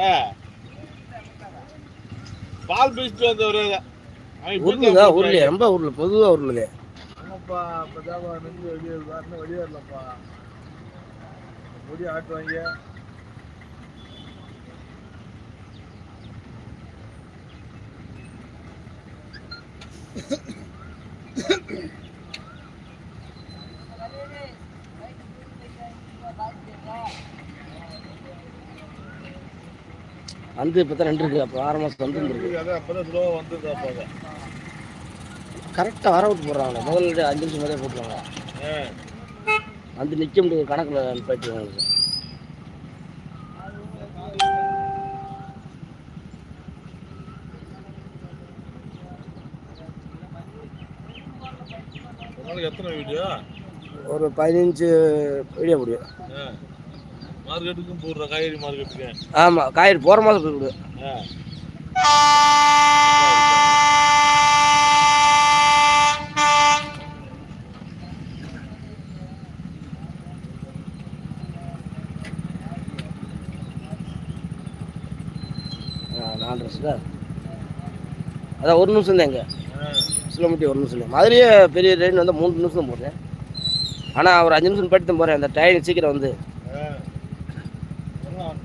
ஆ. பால் பீச்சிட்டு வந்தவர் உருளுதா உருளையா ரொம்ப உருளு பொதுவாக உருளுதே. ஆமாப்பா அப்பதான் நெஞ்சு வெளியே வரணும் வெளியே வரலப்பா. முடி ஆட்டுவாங்க. வந்து இப்போ தான் ரெண்டு இருக்கு. அப்போ ஆறு மாதம் வந்து அப்போ கரெக்டாக வர விட்டு போடுறாங்க. முதல்ல அஞ்சு நிமிஷம் மாதிரியே போட்டுருவாங்க. வந்து நிற்க முடியாது. கணக்கில் போயிட்டு உங்களுக்கு ஒரு பதினஞ்சு வீடியோ முடியும். மார்க்கெட்டுக்கும் போடுற காய்கறி மார்க்கெட்டுக்கு. ஆமாம் காய்கறி போகிற மாதம் போய் ஆ. நாலு ட்ரெஸ்ஸில் அதான் ஒரு நிமிஷம் தான் ஆ. கிலோமீட்டர் ஒரு நிமிஷம் தான் மதுரையே பெரிய ட்ரெயின் வந்து மூணு நிமிஷம் தான் போடுறேன். ஆனால் ஒரு அஞ்சு நிமிஷம் போயிட்டு தான் போகிறேன் அந்த ட்ரெயின் சீக்கிரம் வந்து. Bye.